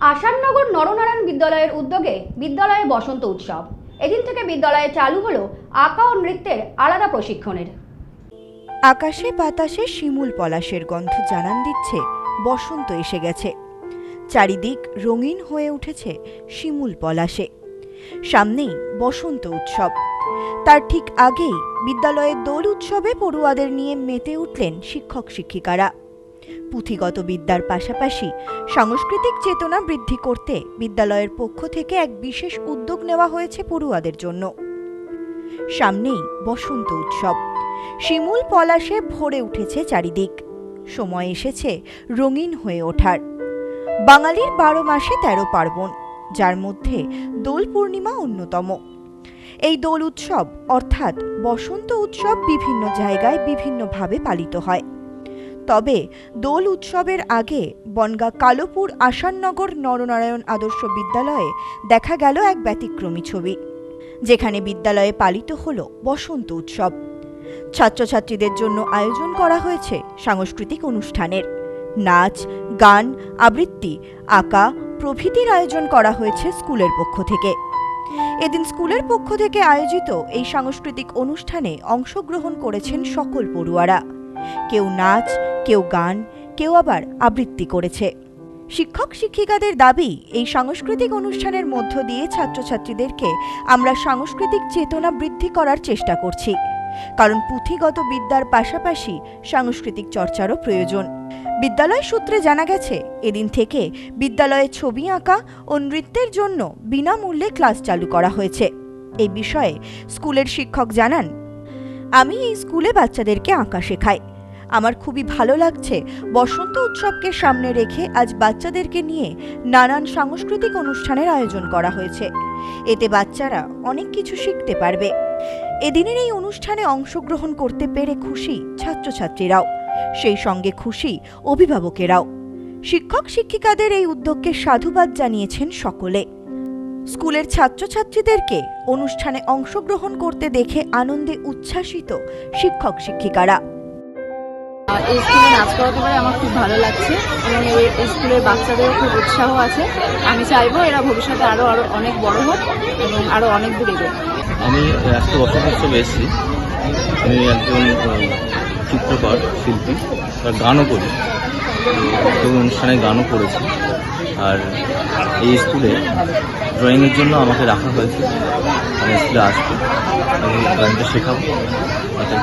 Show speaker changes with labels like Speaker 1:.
Speaker 1: আসাননগর নরনারায়ণ বিদ্যালয়ের উদ্যোগে বিদ্যালয়ে বসন্ত উৎসব। এদিন থেকে বিদ্যালয়ে চালু হলো আঁকা ও নৃত্যের আলাদা প্রশিক্ষণের।
Speaker 2: আকাশে বাতাসে শিমুল পলাশের গন্ধ জানান দিচ্ছে, বসন্ত এসে গেছে। চারিদিক রঙিন হয়ে উঠেছে শিমুল পলাশে। সামনেই বসন্ত উৎসব। তার ঠিক আগেই বিদ্যালয়ের দোল উৎসবে পড়ুয়াদের নিয়ে মেতে উঠলেন শিক্ষক শিক্ষিকারা পুঁথিগত বিদ্যার পাশাপাশি সাংস্কৃতিক চেতনা বৃদ্ধি করতে বিদ্যালয়ের পক্ষ থেকে এক বিশেষ উদ্যোগ নেওয়া হয়েছে পড়ুয়াদের জন্য। সামনেই বসন্ত উৎসব। শিমুল পলাশে ভরে উঠেছে চারিদিক। সময় এসেছে রঙিন হয়ে ওঠার। বাঙালির বারো মাসে তেরো পার্বণ, যার মধ্যে দোল পূর্ণিমা অন্যতম। এই দোল উৎসব অর্থাৎ বসন্ত উৎসব বিভিন্ন জায়গায় বিভিন্নভাবে পালিত হয়। তবে দোল উৎসবের আগে বনগা কালোপুর আসাননগর নরনারায়ণ আদর্শ বিদ্যালয়ে দেখা গেল এক ব্যতিক্রমী ছবি, যেখানে বিদ্যালয়ে পালিত হল বসন্ত উৎসব। ছাত্রছাত্রীদের জন্য আয়োজন করা হয়েছে সাংস্কৃতিক অনুষ্ঠানের। নাচ, গান, আবৃত্তি, আঁকা, প্রভৃতির আয়োজন করা হয়েছে স্কুলের পক্ষ থেকে। এদিন স্কুলের পক্ষ থেকে আয়োজিত এই সাংস্কৃতিক অনুষ্ঠানে অংশগ্রহণ করেছেন সকল পড়ুয়ারা। কেউ নাচ কেউ গান, কেউ আবার আবৃত্তি করেছে। শিক্ষক শিক্ষিকাদের দাবি, এই সাংস্কৃতিক অনুষ্ঠানের মধ্য দিয়ে ছাত্রছাত্রীদেরকে আমরা সাংস্কৃতিক চেতনা বৃদ্ধি করার চেষ্টা করছি। কারণ পুঁথিগত বিদ্যার পাশাপাশি সাংস্কৃতিক চর্চারও প্রয়োজন। বিদ্যালয় সূত্রে জানা গেছে, এদিন থেকে বিদ্যালয়ে ছবি আঁকা ও নৃত্যের জন্য বিনামূল্যে ক্লাস চালু করা হয়েছে। এই বিষয়ে স্কুলের শিক্ষক জানান, আমি এই স্কুলে বাচ্চাদেরকে আঁকা শেখাই। আমার খুবই ভালো লাগছে। বসন্ত উৎসবকে সামনে রেখে আজ বাচ্চাদেরকে নিয়ে নানান সাংস্কৃতিক অনুষ্ঠানের আয়োজন করা হয়েছে। এতে বাচ্চারা অনেক কিছু শিখতে পারবে। এদিনের এই অনুষ্ঠানে অংশগ্রহণ করতে পেরে খুশি ছাত্রছাত্রীরাও, সেই সঙ্গে খুশি অভিভাবকেরাও। শিক্ষক শিক্ষিকাদের এই উদ্যোগকে সাধুবাদ জানিয়েছেন সকলে। স্কুলের ছাত্রছাত্রীদেরকে অনুষ্ঠানে অংশগ্রহণ করতে দেখে আনন্দে উচ্ছ্বাসিত শিক্ষক শিক্ষিকারা।
Speaker 3: এই স্কুলে নাচ করাতে পারে, আমার খুব ভালো লাগছে। এবং এই স্কুলের বাচ্চাদেরও খুব উৎসাহ আছে। আমি চাইব এরা ভবিষ্যতে আরও আরও অনেক বড় হোক এবং আরও অনেক দূরে এগোক।
Speaker 4: আমি আজকে বসন্ত উৎসবে এসেছি। আমি একজন চিত্রকর, শিল্পী আর গানও করি। তো অনুষ্ঠানে গানও করেছি। আর এই স্কুলে ড্রয়িংয়ের জন্য আমাকে রাখা হয়েছে। আমি স্কুলে আসব। আমি ড্রয়িংটা শেখাবো। অর্থাৎ